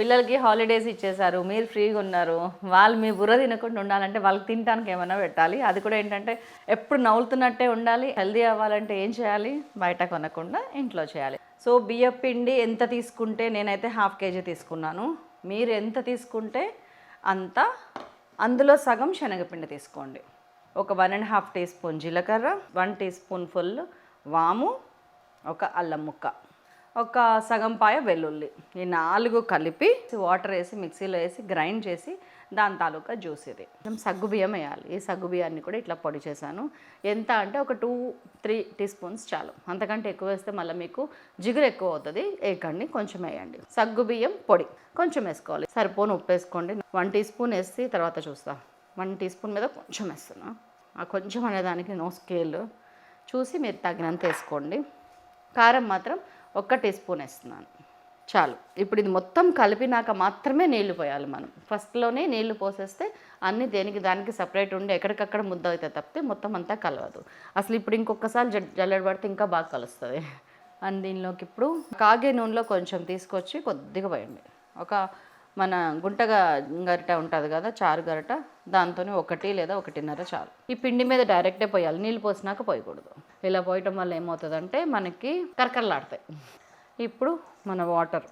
పిల్లలకి హాలిడేస్ ఇచ్చేశారు మీరు ఫ్రీగా ఉన్నారు. వాళ్ళు మీ బుర్ర తినకుండా ఉండాలంటే వాళ్ళకి తినడానికి ఏమైనా పెట్టాలి? అది కూడా ఏంటంటే ఎప్పుడు నవ్వులుతున్నట్టే ఉండాలి. హెల్దీ అవ్వాలంటే ఏం చేయాలి? బయట కొనకుండా ఇంట్లో చేయాలి. సో బియ్యం పిండి ఎంత తీసుకుంటే నేనైతే హాఫ్ కేజీ తీసుకున్నాను. మీరు ఎంత తీసుకుంటే అంత అందులో సగం శనగపిండి తీసుకోండి. ఒక one and half teaspoon జీలకర్ర వన్ టీ స్పూన్ ఫుల్ వాము ఒక అల్లం ముక్క. ఒక సగం పాయ వెల్లుల్లి. ఈ నాలుగు కలిపి వాటర్ వేసి మిక్సీలో వేసి గ్రైండ్ చేసి దాని తాలూకా జ్యూస్ ఇది. సగ్గు బియ్యం వేయాలి. ఈ సగ్గు బియ్యాన్ని కూడా ఇట్లా పొడి చేశాను. ఎంత అంటే ఒక టూ త్రీ టీ స్పూన్స్ చాలు. అంతకంటే ఎక్కువ వేస్తే మళ్ళీ మీకు జిగురు ఎక్కువ అవుతుంది. వేయకండి కొంచెం వేయండి. సగ్గు బియ్యం పొడి. కొంచెం వేసుకోవాలి. సరిపోను ఉప్పు వేసుకోండి. వన్ టీ స్పూన్ వేసి తర్వాత చూస్తా. వన్ టీ స్పూన్ మీద కొంచెం వేస్తున్నా. ఆ కొంచెం అనేదానికి నో స్కేల్. చూసి మీరు తగినంత వేసుకోండి. కారం మాత్రం ఒక్క టీ స్పూన్ వేస్తున్నాను. చాలు. ఇప్పుడు ఇది మొత్తం కలిపినాక మాత్రమే నీళ్ళు పోయాలి మనం. ఫస్ట్లోనే నీళ్ళు పోసేస్తే అన్ని దేనికి దానికి సపరేట్ ఉండి ఎక్కడికక్కడ ముద్ద అవుతాయి తప్పితే మొత్తం అంతా కలవదు. అసలు ఇప్పుడు ఇంకొకసారి జల్లెడ పడితే ఇంకా బాగా కలుస్తుంది. అండ్ దీనిలోకి ఇప్పుడు కాగే నూనెలో కొంచెం తీసుకొచ్చి కొద్దిగా పోయండి. ఒక మన గుంటగా గరిట ఉంటుంది కదా చారు గరిట దాంతోనే ఒకటి లేదా ఒకటిన్నర చాలు. ఈ పిండి మీద డైరెక్టే పోయాలి. నీళ్ళు పోసినాక పోయకూడదు. ఇలా పోయటం వల్ల ఏమవుతుందంటే మనకి కరకరలాడతాయి. ఇప్పుడు మన వాటర్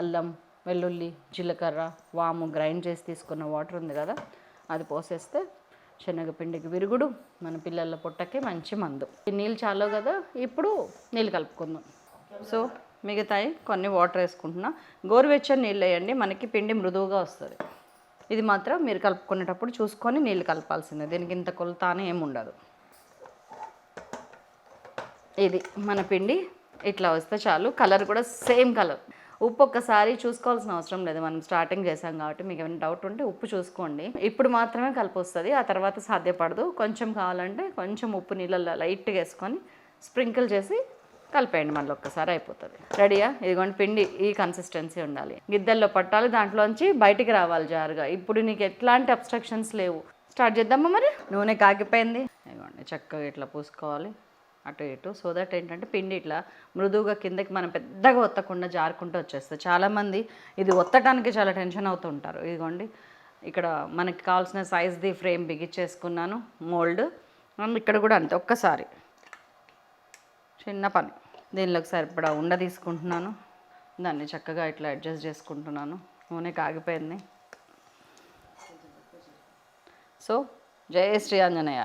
అల్లం వెల్లుల్లి జీలకర్ర వాము గ్రైండ్ చేసి తీసుకున్న వాటర్ ఉంది కదా అది పోసేస్తే శనగపిండికి విరుగుడు మన పిల్లల పొట్టకి మంచి మందు. ఈ నీళ్ళు చాలు కదా ఇప్పుడు నీళ్ళు కలుపుకుందాం. సో మిగతాయి కొన్ని వాటర్ వేసుకుంటున్నా. గోరువెచ్చని నీళ్ళు వేయండి మనకి పిండి మృదువుగా వస్తుంది. ఇది మాత్రం మీరు కలుపుకునేటప్పుడు చూసుకొని నీళ్ళు కలపాల్సిందే దీనికి ఇంత కొలత అని ఏమి ఉండదు ఇది మన పిండి ఇట్లా వస్తే చాలు. కలర్ కూడా సేమ్ కలర్ ఉప్పు ఒక్కసారి చూసుకోవాల్సిన అవసరం లేదు. మనం స్టార్టింగ్ చేసాం కాబట్టి మీకు ఏమైనా డౌట్ ఉంటే ఉప్పు చూసుకోండి. ఇప్పుడు మాత్రమే కలిపి వస్తుంది. ఆ తర్వాత సాధ్యపడదు. కొంచెం కావాలంటే కొంచెం ఉప్పు నీళ్ళల్లో లైట్గా వేసుకొని స్ప్రింకిల్ చేసి కలిపేయండి. మళ్ళీ ఒక్కసారి అయిపోతుంది. రెడీయా ఇదిగోండి పిండి ఈ కన్సిస్టెన్సీ ఉండాలి. గిద్దెల్లో పట్టాలి. దాంట్లోంచి బయటికి రావాలి జారుగా. ఇప్పుడు నీకు ఎట్లాంటి అబ్స్ట్రక్షన్స్ లేవు. స్టార్ట్ చేద్దామా మరి? నూనె కాగిపోయింది. ఇదిగోండి చక్కగా ఇట్లా పూసుకోవాలి. అటు ఇటు. సో దట్ ఏంటంటే పిండి ఇట్లా మృదువుగా కిందకి మనం పెద్దగా ఒత్తకుండా జారుకుంటూ వచ్చేస్తుంది. చాలామంది ఇది ఒత్తడానికి చాలా టెన్షన్ అవుతూ ఉంటారు. ఇదిగోండి ఇక్కడ మనకి కావాల్సిన సైజ్ది ఫ్రేమ్ బిగించేసుకున్నాను మోల్డ్ ఇక్కడ కూడా అంతే ఒక్కసారి. చిన్న పని. దీనిలోకి సరిపడా ఉండ తీసుకుంటున్నాను. దాన్ని చక్కగా ఇట్లా అడ్జస్ట్ చేసుకుంటున్నాను. నూనె కాగిపోయింది. సో జయ శ్రీ ఆంజనేయ.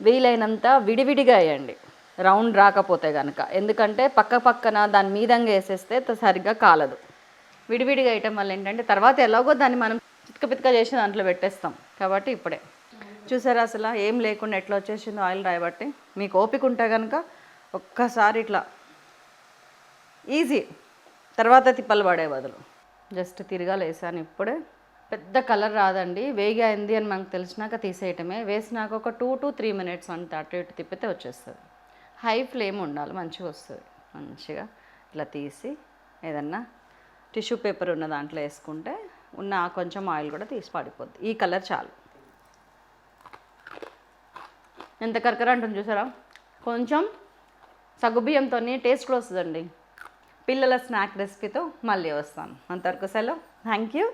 వీలైనంత విడివిడిగా వేయండి. రౌండ్ రాకపోతే కనుక ఎందుకంటే పక్క పక్కన దాని మీదంగా వేసేస్తే సరిగ్గా కాలదు. విడివిడిగా వేయటం వల్ల ఏంటంటే తర్వాత ఎలాగో దాన్ని మనం పితక పితక చేసి దాంట్లో పెట్టేస్తాం. కాబట్టి ఇప్పుడే. చూసారా అసలు ఏం లేకుండా ఎట్లా వచ్చేసిందో ఆయిల్ రాయబట్టి మీకు ఓపిక ఉంటే కనుక ఒక్కసారి ఇట్లా ఈజీ. తర్వాత తిప్పలు పడే బదులు. జస్ట్ తిరగాలేసాను ఇప్పుడే. పెద్ద కలర్ రాదండి. వేగి అయింది అని మనకు తెలిసినాక తీసేయటమే. వేసినాక ఒక టూ టు త్రీ మినిట్స్ అంత అటు ఇటు తిప్పితే వచ్చేస్తుంది. హై ఫ్లేమ్ ఉండాలి మంచిగా వస్తుంది. మంచిగా ఇట్లా తీసి ఏదన్నా టిష్యూ పేపర్ ఉన్న దాంట్లో వేసుకుంటే ఉన్న కొంచెం ఆయిల్ కూడా తీసి పడిపోద్ది. ఈ కలర్ చాలు. ఎంత కరకర అంటుంది చూసారా? కొంచెం సగ్గుబియ్యంతో టేస్ట్ కూడా వస్తుందండి. పిల్లల స్నాక్ రెసిపీతో మళ్ళీ వస్తాను. అంతవరకు సెలవు. Thank you